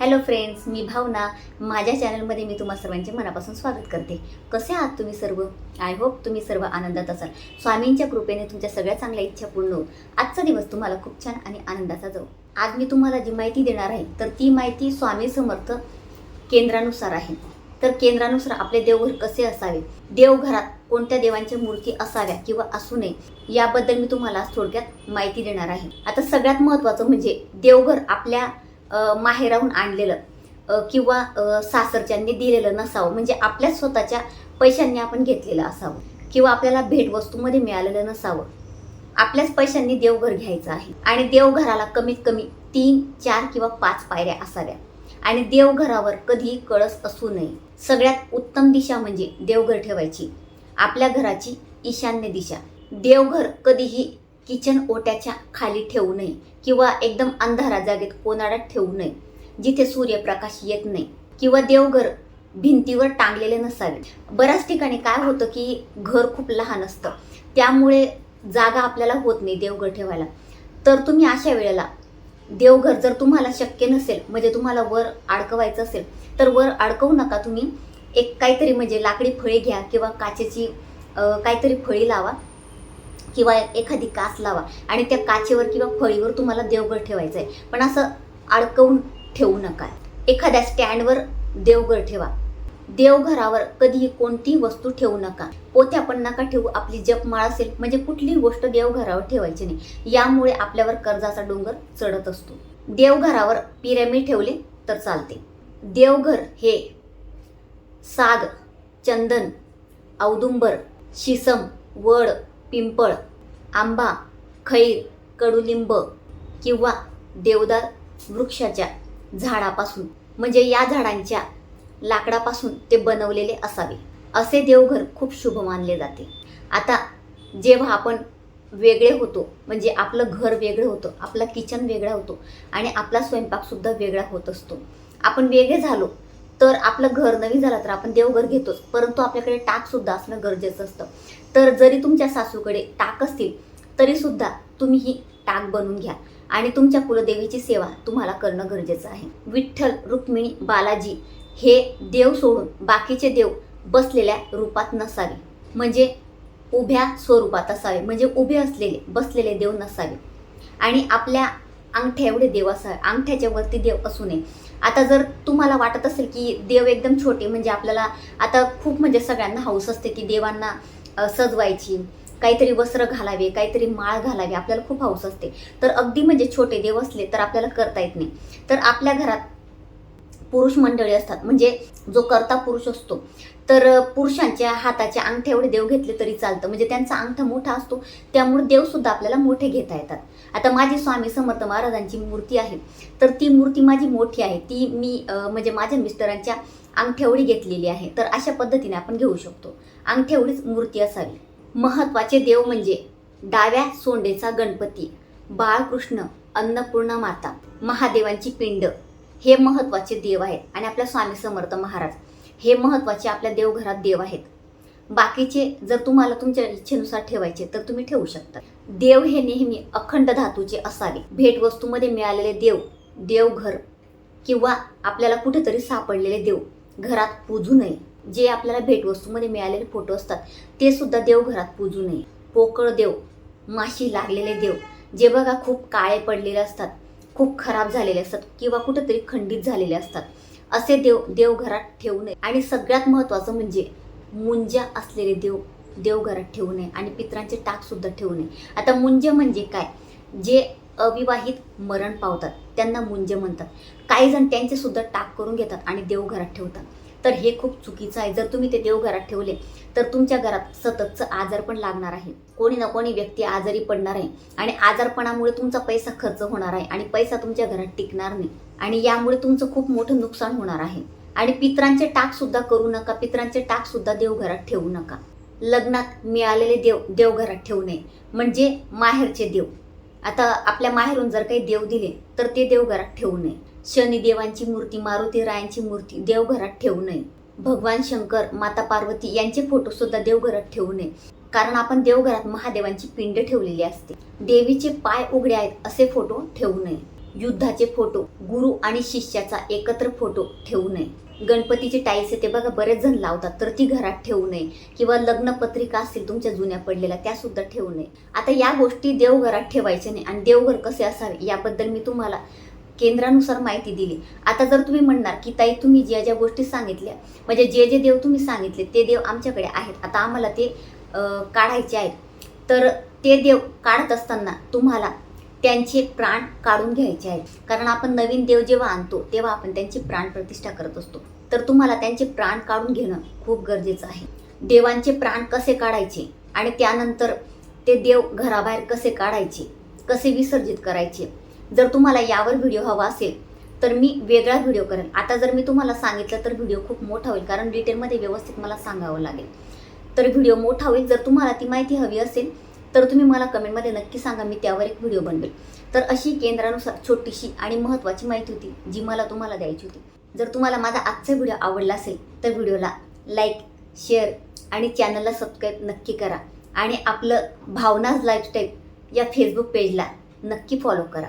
Hello friends मी भावना. माझ्या चॅनलमध्ये मी तुम्हा सर्वांचे मनापासून स्वागत करते. कसे आहात तुम्ही सर्व? आय होप तुम्ही सर्व आनंदात असाल. स्वामींच्या कृपेने तुमच्या सगळ्या चांगल्या इच्छा पूर्ण होऊ आजचा दिवस तुम्हाला खूप छान आणि आनंदाचा जाऊ आज मी तुम्हाला जी माहिती देणार आहे तर ती माहिती स्वामी समर्थ केंद्रानुसार आहे. तर केंद्रानुसार आपले देवघर कसे असावे? देवघरात कोणत्या देवांच्या मूर्ती असाव्या किंवा असू नये याबद्दल मी तुम्हाला थोडक्यात माहिती देणार आहे. आता सगळ्यात महत्त्वाचं म्हणजे देवघर आपल्या माहेराहून आणलेलं किंवा सासरच्यांनी दिलेलं नसावं. म्हणजे आपल्या स्वतःच्या पैशांनी आपण घेतलेलं असावं. किंवा आपल्याला भेटवस्तूमध्ये मिळालेलं नसावं. आपल्याच पैशांनी देवघर घ्यायचं आहे. आणि देवघराला कमीत कमी तीन चार किंवा पाच पायऱ्या असाव्या. आणि देवघरावर कधीही कळस असू नये. सगळ्यात उत्तम दिशा म्हणजे देवघर ठेवायची. आपल्या घराची ईशान्य दिशा. देवघर कधीही किचन ओट्याच्या खाली ठेवू नये किंवा एकदम अंधारा जागेत कोनाड्यात ठेवू नये जिथे सूर्यप्रकाश येत नाही किंवा देवघर भिंतीवर टांगलेले नसावे. बऱ्याच ठिकाणी काय होतं की घर खूप लहान असतं. त्यामुळे जागा आपल्याला होत नाही देवघर ठेवायला. तर तुम्ही अशा वेळेला देवघर जर तुम्हाला शक्य नसेल म्हणजे तुम्हाला वर अडकवायचं असेल तर वर अडकवू नका तुम्ही. एक काहीतरी म्हणजे लाकडी फळी घ्या किंवा काचेची काहीतरी फळी लावा. किंवा एखादी काच लावा आणि त्या काचेवर किंवा फळीवर तुम्हाला देवघर ठेवायचं आहे पण असं अडकवून ठेवू नका. एखाद्या स्टँडवर देवघर ठेवा. देवघरावर कधीही कोणतीही वस्तू ठेवू नका. पोत्या पण नका ठेवू. आपली जपमाळ असेल म्हणजे कुठलीही गोष्ट देवघरावर ठेवायची नाही. यामुळे आपल्यावर कर्जाचा डोंगर चढत असतो. देवघरावर पिरॅमिड ठेवले तर चालते. देवघर हे साग चंदन औदुंबर शिसम वड पिंपळ आंबा खैर कडुलिंब किंवा देवदार वृक्षाच्या झाडापासून म्हणजे या झाडांच्या लाकडापासून ते बनवलेले असावे. असे देवघर खूप शुभ मानले जाते. आता जेव्हा आपण वेगळे होतो म्हणजे आपलं घर वेगळं होतं आपला किचन वेगळा होतो आणि आपला स्वयंपाकसुद्धा वेगळा होत असतो. आपण वेगळे झालो तर आपलं घर नवीन झालं तर आपण देवघर घेतोच. परंतु आपल्याकडे टाकसुद्धा असणं गरजेचं असतं. तर जरी तुमच्या सासूकडे टाक असतील तरीसुद्धा तुम्ही ही टाक बनवून घ्या. आणि तुमच्या कुलदेवीची सेवा तुम्हाला करणं गरजेचं आहे. विठ्ठल रुक्मिणी बालाजी हे देव सोडून बाकीचे देव बसलेल्या रूपात नसावे. म्हणजे उभ्या स्वरूपात असावे. म्हणजे उभे असलेले बसलेले देव नसावे. आणि आपल्या अंगठ्या एवढे देव असा अंगठ्याच्या वरती देव असू नये. आता जर तुम्हाला वाटत असेल की देव एकदम छोटे म्हणजे आपल्याला आता खूप म्हणजे सगळ्यांना हौस असते की देवांना सजवायची. काहीतरी वस्त्र घालावे काहीतरी माळ घालावी आपल्याला खूप हौस असते. तर अगदी म्हणजे छोटे देव असले तर आपल्याला करता येत नाही. तर आपल्या घरात पुरुष मंडळी असतात. म्हणजे जो करता पुरुष असतो तर पुरुषांच्या हाताच्या अंगठ्या एवढे देव घेतले तरी चालतं. म्हणजे त्यांचा अंगठा मोठा असतो त्यामुळे देवसुद्धा आपल्याला मोठे घेता येतात. आता माझी स्वामी समर्थ महाराजांची मूर्ती आहे. तर ती मूर्ती माझी मोठी आहे. ती मी म्हणजे माझ्या मिस्टरांच्या अंगठ्यावढी घेतलेली आहे. तर अशा पद्धतीने आपण घेऊ शकतो. अंगठेवडीच मूर्ती असावी. महत्त्वाचे देव म्हणजे डाव्या सोंडेचा गणपती बाळकृष्ण अन्नपूर्णा माता महादेवांची पिंड. हे महत्त्वाचे देव आहेत. आणि आपल्या स्वामी समर्थ महाराज हे महत्त्वाचे आपल्या देवघरात देव आहेत. बाकीचे जर तुम्हाला तुमच्या इच्छेनुसार ठेवायचे तर तुम्ही ठेवू शकता. देव हे नेहमी अखंड धातूचे असावे. भेटवस्तूमध्ये मिळालेले देव देवघर किंवा आपल्याला कुठेतरी सापडलेले देव घरात पूजू नये. जे आपल्याला भेटवस्तूमध्ये मिळालेले फोटो असतात ते सुद्धा देवघरात पूजू नये. पोकळ देव माशी लागलेले देव जे बघा खूप काळे पडलेले असतात खूप खराब झालेले असतात किंवा कुठेतरी खंडित झालेले असतात. असे देव देवघरात ठेवू नये. आणि सगळ्यात महत्त्वाचं म्हणजे मुंज्या असलेले देव देवघरात ठेवू नये आणि पित्रांचे टाकसुद्धा ठेवू नये. आता मुंज म्हणजे काय? जे अविवाहित मरण पावतात त्यांना मुंज म्हणतात. काही जण त्यांचे सुद्धा टाक करून घेतात आणि देवघरात ठेवतात. तर हे खूप चुकीचं आहे. जर तुम्ही ते देवघरात ठेवले तर तुमच्या घरात सततचं आजार पण लागणार आहे. कोणी ना कोणी व्यक्ती आजारी पडणार आहे. आणि आजारपणामुळे तुमचा पैसा खर्च होणार आहे आणि पैसा तुमच्या घरात टिकणार नाही. आणि यामुळे तुमचं खूप मोठं नुकसान होणार आहे. आणि पित्रांचे टाक सुद्धा करू नका. पित्रांचे टाक सुद्धा देवघरात ठेवू नका. लग्नात मिळालेले देव देवघरात ठेवू नये. म्हणजे माहेरचे देव. आता आपल्या माहेरून जर काही देव दिले तर ते देवघरात ठेवू नये. शनिदेवांची मूर्ती मारुती रायांची मूर्ती देवघरात ठेवू नये. भगवान शंकर माता पार्वती यांचे फोटो सुद्धा देवघरात ठेवू नये. कारण आपण देवघरात महादेवांची पिंड ठेवलेली असते. देवीचे पाय उघडे आहेत असे फोटो ठेवू नये. युद्धाचे फोटो गुरु आणि शिष्याचा एकत्र फोटो ठेवू नये. गणपतीची टाईल्स येते बघा बरेच जण लावतात तर ती घरात ठेवू नये. किंवा लग्न पत्रिका असतील तुमच्या जुन्या पडलेल्या त्या सुद्धा ठेवू नये. आता या गोष्टी देवघरात ठेवायच्या नाही. आणि देवघर कसे असावे याबद्दल मी तुम्हाला केंद्रानुसार माहिती दिली. आता जर तुम्ही म्हणणार की ताई तुम्ही ज्या ज्या गोष्टी सांगितल्या म्हणजे जे जे देव तुम्ही सांगितले ते देव आमच्याकडे आहेत. आता आम्हाला ते काढायचे आहेत. तर ते देव काढत असताना तुम्हाला त्यांचे प्राण काढून घ्यायचे आहेत. कारण आपण नवीन देव जेव्हा आणतो तेव्हा आपण त्यांची प्राण प्रतिष्ठा करत असतो. तर तुम्हाला त्यांचे प्राण काढून घेणं खूप गरजेचं आहे. देवांचे प्राण कसे काढायचे आणि त्यानंतर ते देव घराबाहेर कसे काढायचे कसे विसर्जित करायचे जर तुम्हाला यावर व्हिडिओ हवा असेल तर मी वेगळा व्हिडिओ करेन. आता जर मी तुम्हाला सांगितलं तर व्हिडिओ खूप मोठा होईल. कारण डिटेलमध्ये व्यवस्थित मला सांगावं लागेल. तर व्हिडिओ मोठा होईल. जर तुम्हाला ती माहिती हवी असेल तर तुम्ही मला कमेंटमध्ये नक्की सांगा. मी त्यावर एक व्हिडिओ बनवेल. तर अशी केंद्रानुसार छोटीशी आणि महत्त्वाची माहिती होती जी मला तुम्हाला द्यायची होती. जर तुम्हाला माझा आजचा व्हिडिओ आवडला असेल तर व्हिडिओला लाईक शेअर आणि चॅनलला सबस्क्राईब नक्की करा. आणि आपलं भावनाज लाईफस्टाईल या फेसबुक पेजला नक्की फॉलो करा.